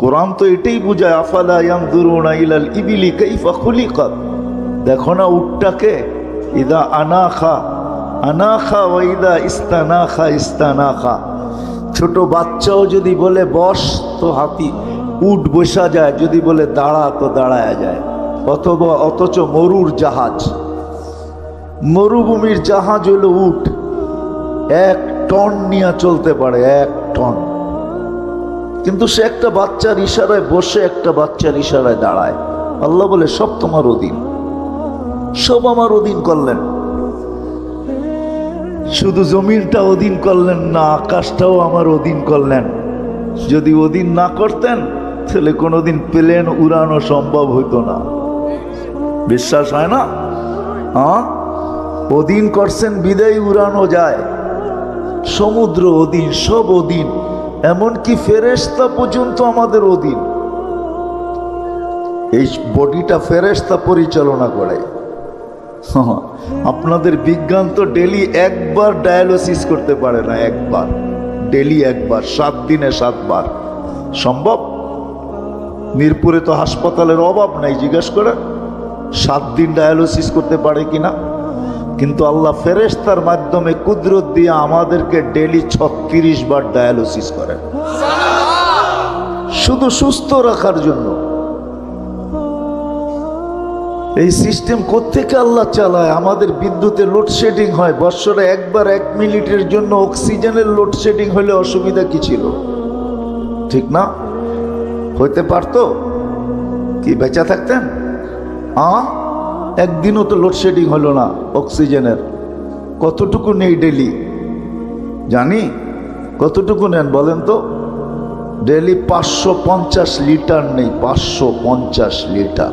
কোরআন তো এটাই বুঝায়, আফালা ইয়ানজুরুনা ইলাল ইবিলি কাইফা খুলিকাত। দেখো না উটটাকে, ইদা আনাখা আনাখা ইদা ইস্তানাখা ইস্তানাখা। ছোট বাচ্চাও যদি বলে বস তো হাতি, উট বসা যায়, যদি বলে দাঁড়া তো দাঁড়ায়া যায়। অথবা অথচ মরুর জাহাজ। মরুভূমির জাহাজ হলো উট। এক টন নিয়ে চলতে পারে, এক টন। কিন্তু সে একটা বাচ্চার ইশারায় বসে, একটা বাচ্চার ইশারায় দাঁড়ায়। আল্লাহ বলে, সব তোমার অধীন। সব আমার অধীন করলেন। শুধু জমিনটা অধীন করলেন না, আকাশটাও আমার অধীন করলেন। যদি অধীন না করতেন, তাহলে কোনোদিন প্লেন উড়ানো সম্ভব হইতো না। বিশ্বাস হয় না? হ্যাঁ? অধীন করছেন, বিদায় উড়ানো যায়। সমুদ্র অধীন, সব অধীন। এমনকি ফেরেস্তা পর্যন্ত আমাদের অধীন। এই বডিটা ফেরেস্তা পরিচালনা করে। আপনাদের বিজ্ঞান তো ডেলি একবার ডায়ালিসিস করতে পারে না, একবার। ডেলি একবার, সাত দিনে সাতবার। সম্ভব? মিরপুরে তো হাসপাতালের অভাব নাই, জিজ্ঞেস করে সাত দিন ডায়ালিসিস করতে পারে কিনা? কিন্তু আল্লাহ ফেরেস্তার মাধ্যমে কুদরত দিয়ে আমাদেরকে ডেলি ছত্রিশ বার ডায়ালিসিস করেন। শুধু সুস্থ রাখার জন্য। এই সিস্টেম কোত্থেকে আল্লাহ চালায়? আমাদের বিদ্যুতে লোডশেডিং হয়। বৎসরে একবার এক মিনিটের জন্য অক্সিজেনের লোডশেডিং হলে অসুবিধা কি ছিল? ঠিক না? হইতে পারতো? কি বেঁচা থাকতেন? আ? একদিনও তো লোডশেডিং হলো না অক্সিজেনের কতটুকু নেই ডেলি জানি? কতটুকু নেন বলেন তো? ডেলি পাঁচশো পঞ্চাশ লিটার নেই, পাঁচশো পঞ্চাশ লিটার।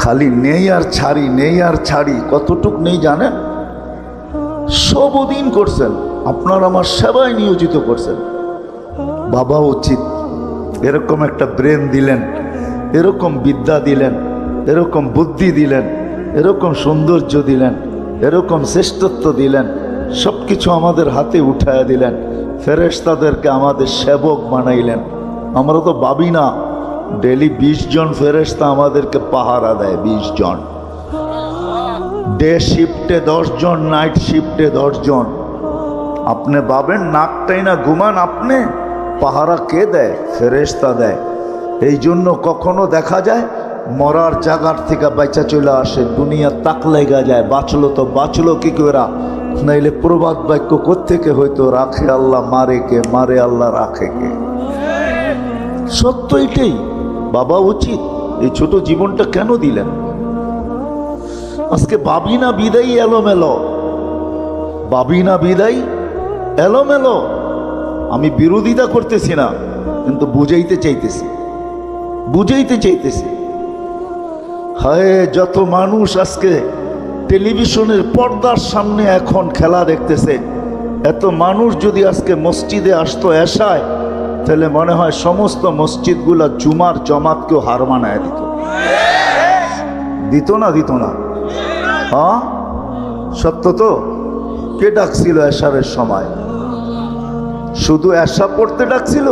খালি নেই আর ছাড়ি, নেই আর ছাড়ি, কতটুক নেই জানেন? সব দিন করছেন, আপনার আমার সেবায় নিয়োজিত করছেন। বাবা উচিত, এরকম একটা ব্রেন দিলেন, এরকম বিদ্যা দিলেন। এরকম বুদ্ধি দিলেন, এরকম সৌন্দর্য দিলেন, এরকম শ্রেষ্ঠত্ব দিলেন সব কিছু আমাদের হাতে উঠায়া দিলেন, ফেরেশতাদেরকে আমাদের সেবক বানাইলেন। আমরা তো ভাবি না ডেলি বিশ জন ফেরেশতা আমাদেরকে পাহারা দেয়, বিশ জন। ডে শিফটে দশ জন, নাইট শিফটে দশ জন। আপনি ভাবেন নাকটাই না ঘুমান, আপনি পাহারা কে দেয়? ফেরেশতা দেয়। এই জন্য কখনো দেখা যায় মরার জাগার থেকে বেচা চলে আসে, দুনিয়া তাক লেগা যায়, বাঁচলো তো বাঁচলো কি করে? নাইলে প্রবাদ বাক্য কোত্থেকে হয়তো রাখে আল্লাহ, মারে কে? মারে আল্লাহ, রাখে কে? সত্য এটাই। বাবা উচিত এই ছোট জীবনটা কেন দিলেন? আজকে বাবি না বিদায় এলোমেলো। বাবি না বিদায় এলোমেলো। আমি বিরোধিতা করতেছি না, কিন্তু বুঝাইতে চাইতেছি। বুঝাইতে চাইতেছি। হায়, যত মানুষ আজকে টেলিভিশনের পর্দার সামনে এখন খেলা দেখতেছে, এত মানুষ যদি আজকে মসজিদে আসতো এসায়, তাহলে মনে হয় সমস্ত মসজিদগুলা জুমার জমাতকেও হার মানায় দিত। দিত না দিত না। হ্যাঁ? সত্য তো? কে ডাকছিল এসারের সময়? শুধু এসা পড়তে ডাকছিল?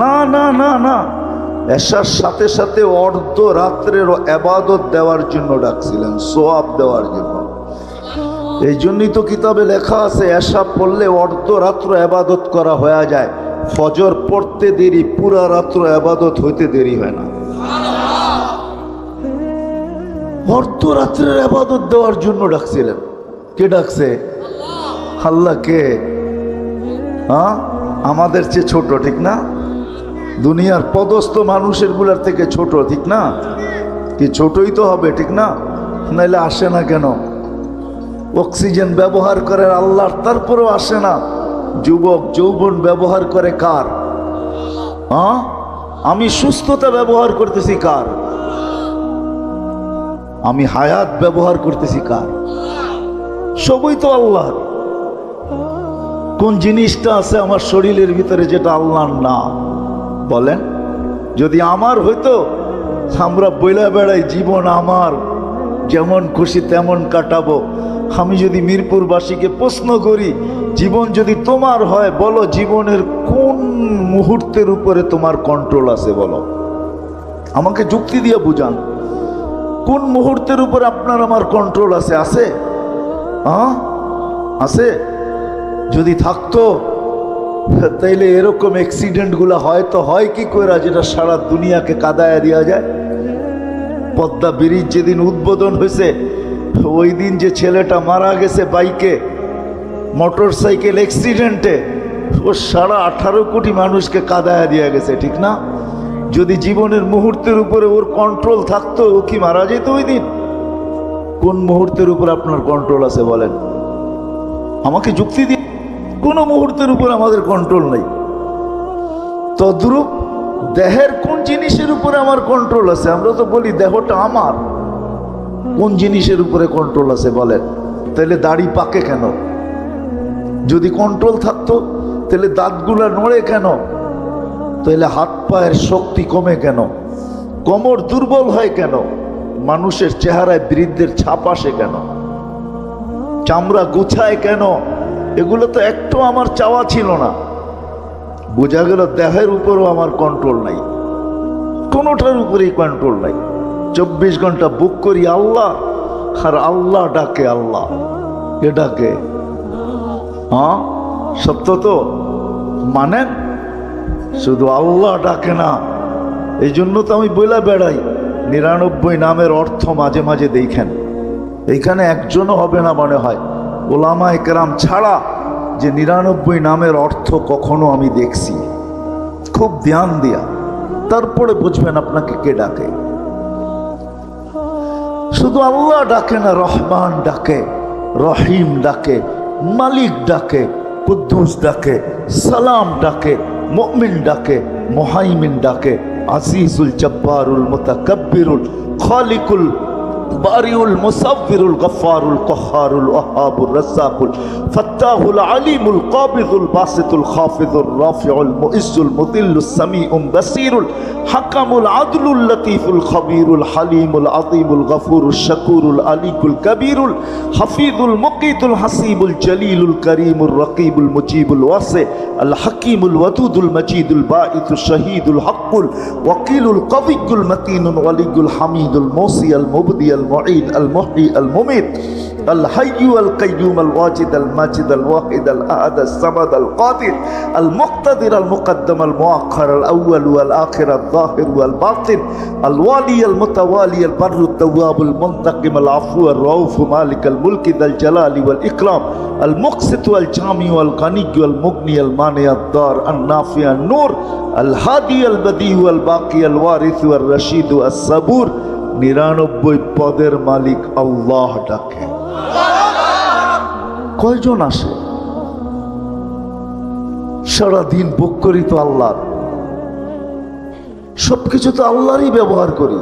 না না না না। এসার সাথে সাথে অর্ধ রাত্রের এবাদত দেওয়ার জন্য ডাকছিলেন, সোয়াব দেওয়ার জন্য। এই জন্যই তো কিতাবে লেখা আছে, এসা পড়লে অর্ধ রাত্র এবাদত করা হয়ে যায়। ফজর পড়তে দেরি, পুরা রাত্র এবাদত হইতে দেরি হয় না। অর্ধ রাত্রের আবাদত দেওয়ার জন্য ডাকছিলেন। কে ডাকছে? আল্লাহ কে? হ্যাঁ? আমাদের চেয়ে ছোট, ঠিক না? দুনিয়ার পদস্থ মানুষেরগুলার থেকে ছোট, ঠিক না? কি ছোটই তো হবে, ঠিক না? নাইলে আসে না কেন? অক্সিজেন ব্যবহার করে আল্লাহর, তারপরেও আসে না। যুবক, যৌবন ব্যবহার করে কার? হ্যাঁ আমি সুস্থতা ব্যবহার করতেছি কার? আমি হায়াত ব্যবহার করতেছি কার? সবই তো আল্লাহর। কোন জিনিসটা আছে আমার শরীরের ভিতরে যেটা আল্লাহর না? বলেন, যদি আমার হইতো, আমরা বইলা বেড়াই জীবন আমার, যেমন খুশি তেমন কাটাবো। আমি যদি মিরপুরবাসীকে প্রশ্ন করি, জীবন যদি তোমার হয়, বলো জীবনের কোন মুহূর্তের উপরে তোমার কন্ট্রোল আছে, বলো। আমাকে যুক্তি দিয়ে বুঝান, কোন মুহূর্তের উপর আপনার আমার কন্ট্রোল আছে? আছে? হ্যাঁ? আছে? যদি থাকতো তাইলে এরকম অ্যাক্সিডেন্টগুলো হয়তো হয় কি করে যেটা সারা দুনিয়াকে কাদায় দেওয়া যায়? পদ্মা ব্রিজ যেদিন উদ্বোধন হয়েছে, ওই দিন যে ছেলেটা মারা গেছে বাইকে মোটর সাইকেল অ্যাক্সিডেন্টে ও সারা আঠারো কোটি মানুষকে কাদায় দিয়ে গেছে, ঠিক না? যদি জীবনের মুহূর্তের উপরে ওর কন্ট্রোল থাকতো, ও কি মারা যেত ওই দিন? কোন মুহূর্তের উপর আপনার কন্ট্রোল আছে বলেন? আমাকে যুক্তি দিয়ে কোনো মুহূর্তের উপর আমাদের কন্ট্রোল নেই। তদ্রূপ দেহের কোন জিনিসের উপরে আমার কন্ট্রোল আছে? আমরা তো বলি দেহটা আমার। কোন জিনিসের উপরে কন্ট্রোল আছে বলেন? তাহলে দাড়ি পাকে কেন? যদি কন্ট্রোল থাকতো, তাহলে দাঁতগুলা নড়ে কেন? তাহলে হাত পায়ের শক্তি কমে কেন? কোমর দুর্বল হয় কেন? মানুষের চেহারায় বৃদ্ধের ছাপ আসে কেন? চামড়া গুছায় কেন? এগুলো তো একটু আমার চাওয়া ছিল না। বোঝা গেল দেহের উপরও আমার কন্ট্রোল নাই। কোনোটার উপরেই কন্ট্রোল নাই। চব্বিশ ঘণ্টা বুক করি আল্লাহ, আর আল্লাহ ডাকে আল্লাহ। এ ডাকে? হ্যাঁ? সত্য তো? মানেন শুধু আল্লাহ ডাকে না। এই জন্য তো আমি বইলা বেড়াই। নিরানব্বই নামের অর্থ মাঝে মাঝে দেখেন। এইখানে একজনও হবে না মনে হয়। ওলামা একরাম ছাড়া যে নিরানব্বই নামের অর্থ কখনো আমি দেখছি। খুব ধ্যান দিয়া। তারপরে বুঝবেন আপনাকে কে ডাকে। শুধু আল্লাহ ডাকে না, রহমান ডাকে, রহিম ডাকে, মালিক ডাকে, কুদ্দুস ডাকে, সালাম ডাকে, মুমিন ডাকে, মোহাইমিন ডাকে, আজিজুল জব্বারুল মুতাকাব্বিরুল খালিকুল বারিউল মুসাফিরুল গফারুল কহারুল ওহাবুল রাজ্জাকুল ফাত্তাহুল আলিমুল কাবিদুল বাসিতুল খাফিদুল রাফিউল মুইজ্জুল মুদিল্লুস সামিউম বাসিরুল হাকামুল আদলুল লতিফুল খবীরুল হালিমুল আযীমুল গফুরুল শাকুরুল আলিকুল কবীরুল হাফিজুল মুকিতুল হাসিবুল জলিলুল করিমুল রকিবুল মুজিবুল ওয়াসি আল হাকিমুল ওয়াদুদুল মজিদুল বাঈতুল শহীদুল হকুল ওয়াকিলুল কবিকুল মতিনুল ওয়ালিগুল হামিদুল মোসি আল المعيد المحيي المميت الحي القيوم الواجد الماجد الواحد الأحد الصمد القادر المقتدر المقدم المؤخر الأول والآخر الظاهر والباطن الوالي المتوالي البر التواب المنتقم العفو الرؤوف مالك الملك ذا الجلال والإكرام المقسط والجامع والغني والمغني المانع الدار النافع النور الهادي البديع والباقي الوارث والرشيد الصبور নিরানব্বই পদের মালিক আল্লাহ ডাকে। কয়জন আসে? সারাদিন বুক করি তো আল্লাহর। সবকিছু তো আল্লাহরই ব্যবহার করি।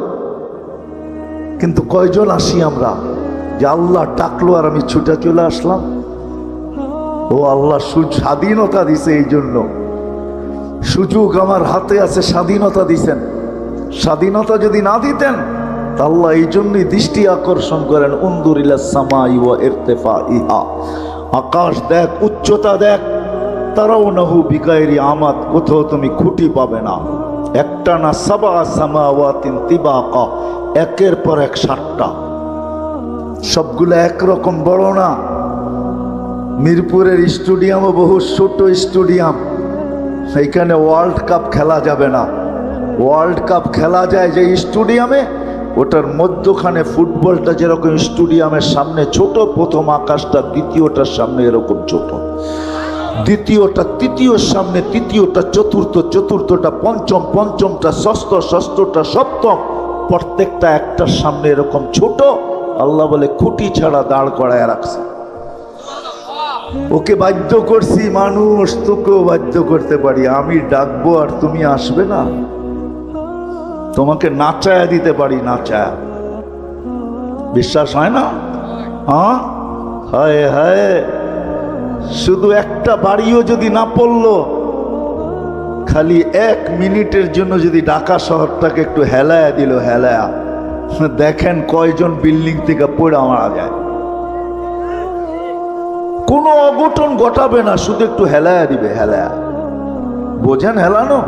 কিন্তু কয়জন আসি আমরা যে আল্লাহ ডাকলো আর আমি ছুটে চলে আসলাম? ও আল্লাহ স্বাধীনতা দিছে এই জন্য। সুযোগ আমার হাতে আছে, স্বাধীনতা দিছেন। স্বাধীনতা যদি না দিতেন আল্লাহ এই জন্যই দৃষ্টি আকর্ষণ করেন উন্দুরিলা সামাই ওয়া ইরতেফা ইহা আকাশ দেখ, উচ্চতা দেখ তারাও নাহু বিকায়েরি আমাত কোথাও তুমি খুঁটি পাবে না। একটা না সাবা সামাওয়াতিন তিবাকা, একের পর এক সাতটা। সবগুলো একরকম বড় না। মিরপুরের স্টেডিয়ামও বহু ছোট স্টেডিয়াম। সেইখানে ওয়ার্ল্ড কাপ খেলা যাবে না। ওয়ার্ল্ড কাপ খেলা যায় যে স্টেডিয়ামে ওটার মধ্যখানে ফুটবলটা যেরকম স্টেডিয়ামের সামনে ছোট, প্রথম আকাশটা, দ্বিতীয়টার সামনে এরকম ছোট। দ্বিতীয়টা তৃতীয়র সামনে, তৃতীয়টা, চতুর্থ, চতুর্থটা, পঞ্চম, পঞ্চমটা, ষষ্ঠ, ষষ্ঠটা, সপ্তম, প্রত্যেকটা একটার সামনে এরকম ছোট। আল্লাহ বলে, খুঁটি ছাড়া দাঁড় করায় রাখছে। ওকে বাধ্য করছি, মানুষ, তোকেও বাধ্য করতে পারি। আমি ডাকবো আর তুমি আসবে না। তোমাকে নাচায়া দিতে পারি নাচায়া বিশ্বাস হয় না? হ্যাঁ? হায় হায়। শুধু একটা বাড়িও যদি না পড়ল, খালি এক মিনিটের জন্য যদি ঢাকা শহরটাকে একটু হেলায়া দিল, হেলায়া। দেখেন কয়জন বিল্ডিং থেকে পড়ে মারা যায়। কোনো অঘটন ঘটাবে না, শুধু একটু হেলায়া দিবে, হেলায়া। বোঝেন হেলানো?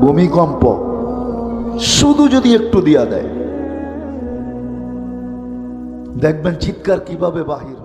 ভূমিকম্প। শুধু যদি একটু দিয়া দেয় দেখবেন চিৎকার কীভাবে বাহির।